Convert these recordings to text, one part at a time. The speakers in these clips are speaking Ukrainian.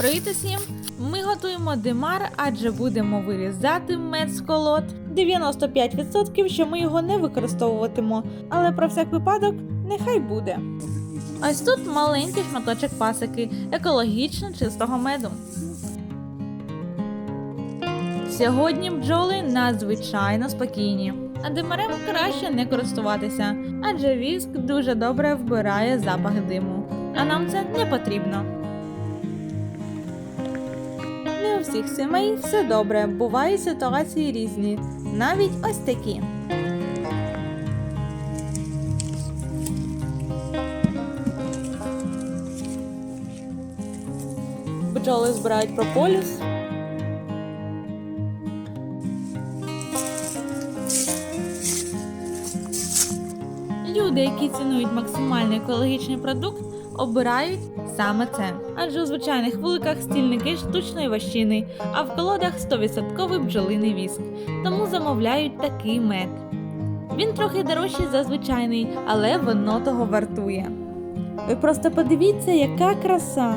Привіт усім! Ми готуємо димар, адже будемо вирізати мед з колод. 95% що ми його не використовуватимо, але про всяк випадок нехай буде. Ось тут маленький шматочок пасики, екологічно чистого меду. Сьогодні бджоли надзвичайно спокійні, а димарем краще не користуватися, адже віск дуже добре вбирає запах диму, а нам це не потрібно. Всіх сімей все добре, бувають ситуації різні, навіть ось такі. Бджоли збирають прополіс. Люди, які цінують максимальний екологічний продукт, обирають саме це. Адже у звичайних вуликах стільники штучної ващини, а в колодах 100% бджолиний віск. Тому замовляють такий мед. Він трохи дорожчий за звичайний, але воно того вартує. Ви просто подивіться, яка краса!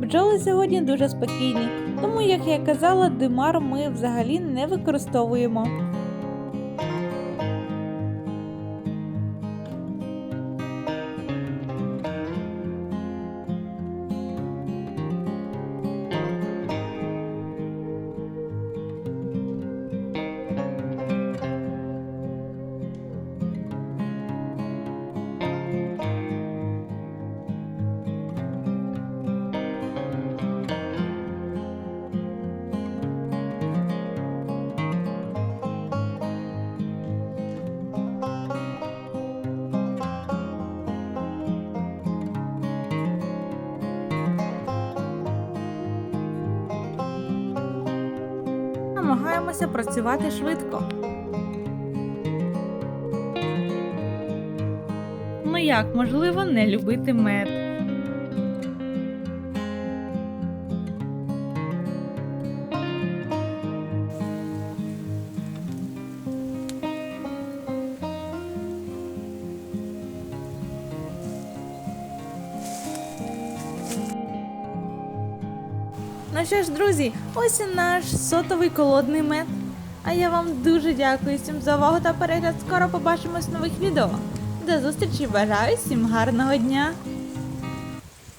Бджоли сьогодні дуже спокійні, тому, як я казала, димар ми взагалі не використовуємо. Намагаємося працювати швидко. Ну як можливо не любити мед? Ну що ж, друзі, ось і наш сотовий колодний мед. А я вам дуже дякую всім за увагу та перегляд. Скоро побачимось в нових відео. До зустрічі, бажаю всім гарного дня!